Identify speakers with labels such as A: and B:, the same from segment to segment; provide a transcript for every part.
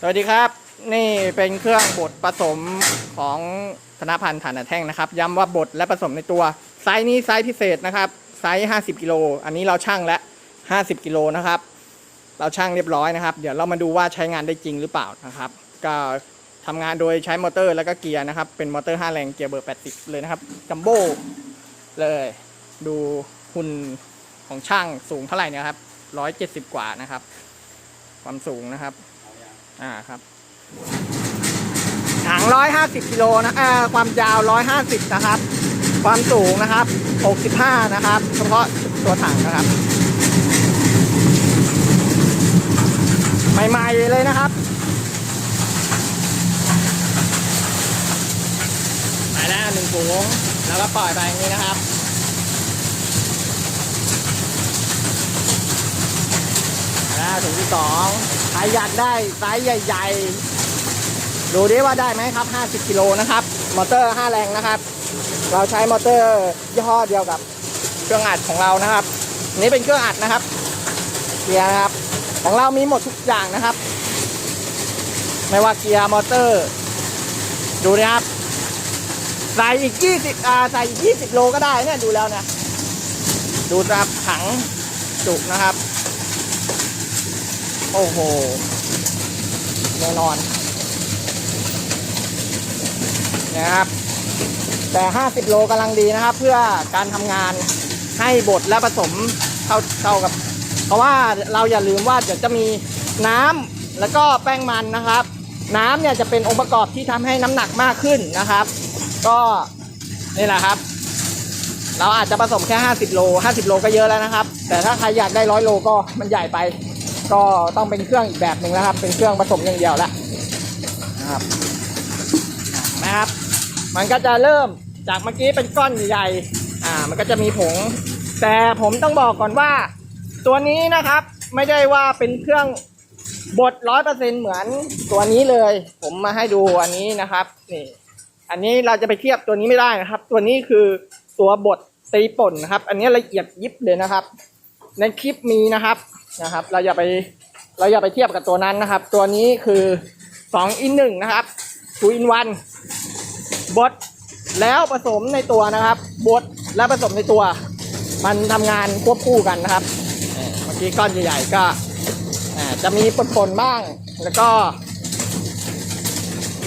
A: สวัสดีครับ นี่เป็นเครื่องบดผสมของธนพันธ์ฐานแท่งนะครับ ย้ำว่าบดและผสมในตัว ไซส์นี้ไซส์พิเศษนะครับ ไซส์50กิโลอันนี้เราชั่งแล้ว50กิโลนะครับ เราชั่งเรียบร้อยนะครับ เดี๋ยวเรามาดูว่าใช้งานได้จริงหรือเปล่านะครับ ก็ทำงานโดยใช้มอเตอร์แล้วก็เกียร์นะครับ เป็นมอเตอร์5แรงเกียร์เบอร์ 80 เลยนะครับจัมโบ้เลย ดูหุ่นของช่างสูงเท่าไหร่นี่ยครับ 170 กว่านะครับ ความสูงนะครับ อ่าครับถังร้อยห้าสิบกิโลนะเอ่อความยาวร้อยห้าสิบนะครับ ความสูงนะครับหกสิบห้านะครับ เฉพาะตัวถังนะครับ ใหม่ๆเลยนะครับไปแล้วหนึ่งถุงแล้วก็ปล่อยไปอย่างนี้นะครับ สองใครอยากได้ไซส์ใหญ่ ๆ ดูดิว่าได้ไหมครับ 50กิโลนะครับ มอเตอร์ 5 แรงนะครับ เราใช้มอเตอร์ยี่ห้อเดียวกับเครื่องอัดของเรานะครับนนี้เป็นเครื่องอัดนะครับเกียร์นะครับ ของเรามีหมดทุกอย่างนะครับ ไม่ว่าเกียร์มอเตอร์ ดูนะครับใส่อีก 20อ่าใส่อีก 20 โลก็ได้เนี่ยดูแล้วนะดูครับถังจุกนะครับ โอ้โหแน่นอนนะครับ แต่ 50 โลกำลังดีนะครับ เพื่อการทำงานให้บดและผสมเข้าเข้ากับ เพราะว่าเราอย่าลืมว่าเดี๋ยวจะมีน้ำแล้วก็แป้งมันนะครับ น้ำเนี่ยจะเป็นองค์ประกอบที่ทำให้น้ำหนักมากขึ้นนะครับ ก็นี่แหละครับ เราอาจจะผสมแค่ 50 โล 50 โลก็เยอะแล้วนะครับ แต่ถ้าใครอยากได้ร้อยโลก็มันใหญ่ไป ก็ต้องเป็นเครื่องอีกแบบหนึ่งแล้วครับ เป็นเครื่องผสมอย่างเดียวแล้วนะครับนะครับ มันก็จะเริ่มจากเมื่อกี้เป็นก้อนใหญ่ๆอ่า มันก็จะมีผง แต่ผมต้องบอกก่อนว่า ตัวนี้นะครับไม่ได้ว่าเป็นเครื่องบดร้อยเปอร์เซ็นเหมือนตัวนี้เลย ผมมาให้ดูอันนี้นะครับนี่อันนี้เราจะไปเทียบตัวนี้ไม่ได้นะครับ ตัวนี้คือตัวบดตีป่นนะครับ อันนี้ละเอียดยิบเลยนะครับ ในคลิปมีนะครับ นะครับ เราอย่าไปเราอย่าไปเทียบกับตัวนั้นนะครับ ตัวนี้คือ2 in 1นะครับ2 in 1บดแล้วผสมในตัวนะครับบดแล้วผสมในตัว มันทำงานควบคู่กันนะครับเมื่อกี้ก้อนใหญ่ๆก็จะมีปนๆบ้างแล้วก็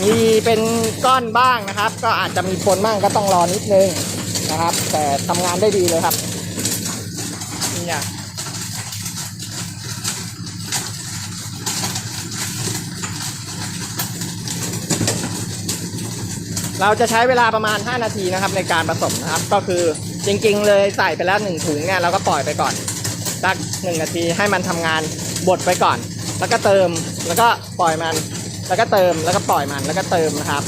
A: มีเป็นก้อนบ้างนะครับ ก็อาจจะมีปนบ้างก็ต้องรอนิดนึงนะครับ แต่ทำงานได้ดีเลยครับนี่อย่ เราจะใช้เวลาประมาณ 5 นาทีนะครับในการผสมนะครับ ก็คือจริงๆ เลยใส่ไปแล้วหนึ่งถุงเนี่ยเราก็ปล่อยไปก่อนสักหนึ่งนาทีให้มันทำงานบดไปก่อน แล้วก็เติมแล้วก็ปล่อยมัน แล้วก็เติมแล้วก็ปล่อยมันแล้วก็เติมนะครับ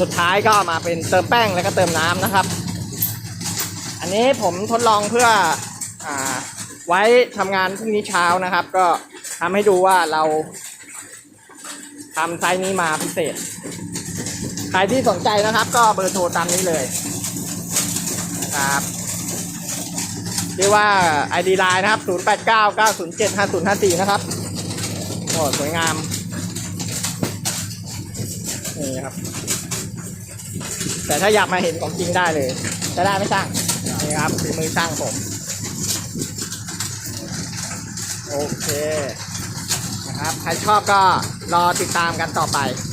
A: สุดท้ายก็มาเป็นเติมแป้งแล้วก็เติมน้ำนะครับ อันนี้ผมทดลองเพื่ออาไว้ทำงานพรุ่งนี้เช้านะครับ ก็ทำให้ดูว่าเราทำไซส์นี้มาพิเศษ ใครที่สนใจนะครับ ก็เบอร์โทรตามนี้เลยนะครับเรียกว่า ID Line นะครับ 0899075054 นะครับโอ้สวยงาม นี่ครับ แต่ถ้าอยากมาเห็นของจริงได้เลย จะได้ไม่ช่าง นี่ครับฝีมือช่างผม โอเค นะครับ ใครชอบก็รอติดตามกันต่อไป